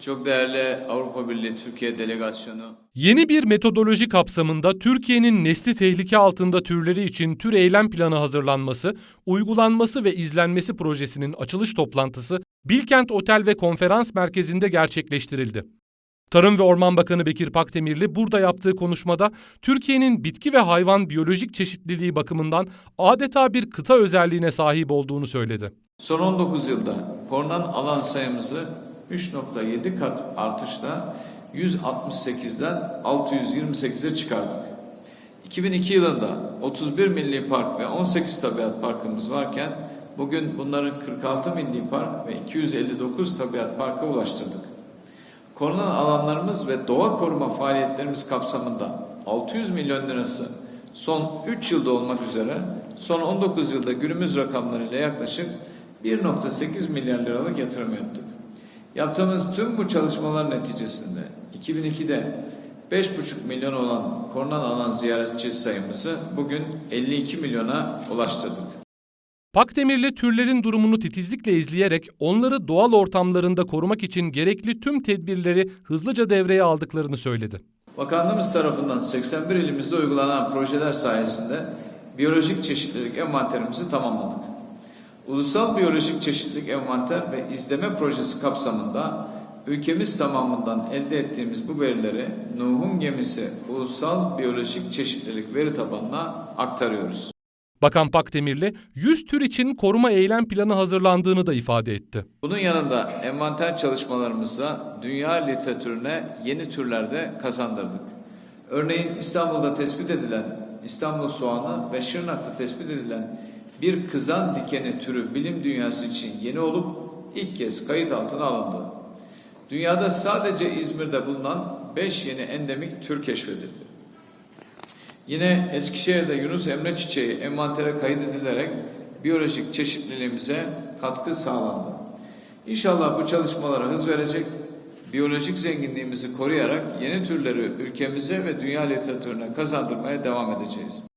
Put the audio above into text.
Çok değerli Avrupa Birliği Türkiye Delegasyonu, Yeni bir metodoloji kapsamında Türkiye'nin nesli tehlike altında türleri için tür eylem planı hazırlanması, uygulanması ve izlenmesi projesinin açılış toplantısı Bilkent Otel ve Konferans Merkezi'nde gerçekleştirildi. Tarım ve Orman Bakanı Bekir Pakdemirli burada yaptığı konuşmada Türkiye'nin bitki ve hayvan biyolojik çeşitliliği bakımından adeta bir kıta özelliğine sahip olduğunu söyledi. son 19 yılda korunan alan sayımızı 3.7 kat artışla 168'den 628'e çıkardık. 2002 yılında 31 milli park ve 18 tabiat parkımız varken bugün bunların 46 milli park ve 259 tabiat parka ulaştırdık. Korunan alanlarımız ve doğa koruma faaliyetlerimiz kapsamında 600 milyon lirası son 3 yılda olmak üzere son 19 yılda günümüz rakamlarıyla yaklaşık 1.8 milyar liralık yatırım yaptık. Yaptığımız tüm bu çalışmalar neticesinde 2002'de 5,5 milyon olan korunan alan ziyaretçi sayımızı bugün 52 milyona ulaştırdık. Pakdemirli türlerin durumunu titizlikle izleyerek onları doğal ortamlarında korumak için gerekli tüm tedbirleri hızlıca devreye aldıklarını söyledi. Bakanlığımız tarafından 81 ilimizde uygulanan projeler sayesinde biyolojik çeşitlilik envanterimizi tamamladık. Ulusal Biyolojik Çeşitlilik Envanter ve İzleme Projesi kapsamında ülkemiz tamamından elde ettiğimiz bu verileri Nuh'un gemisi Ulusal Biyolojik Çeşitlilik Veri Tabanı'na aktarıyoruz. Bakan Pakdemirli 100 tür için koruma eylem planı hazırlandığını da ifade etti. Bunun yanında envanter çalışmalarımızda dünya literatürüne yeni türler de kazandırdık. Örneğin İstanbul'da tespit edilen İstanbul soğanı ve Şırnak'ta tespit edilen bir kızan dikeni türü bilim dünyası için yeni olup ilk kez kayıt altına alındı. Dünyada sadece İzmir'de bulunan 5 yeni endemik tür keşfedildi. Yine Eskişehir'de Yunus Emre çiçeği envantere kaydedilerek biyolojik çeşitliliğimize katkı sağlandı. İnşallah bu çalışmalara hız verecek, biyolojik zenginliğimizi koruyarak yeni türleri ülkemize ve dünya literatürüne kazandırmaya devam edeceğiz.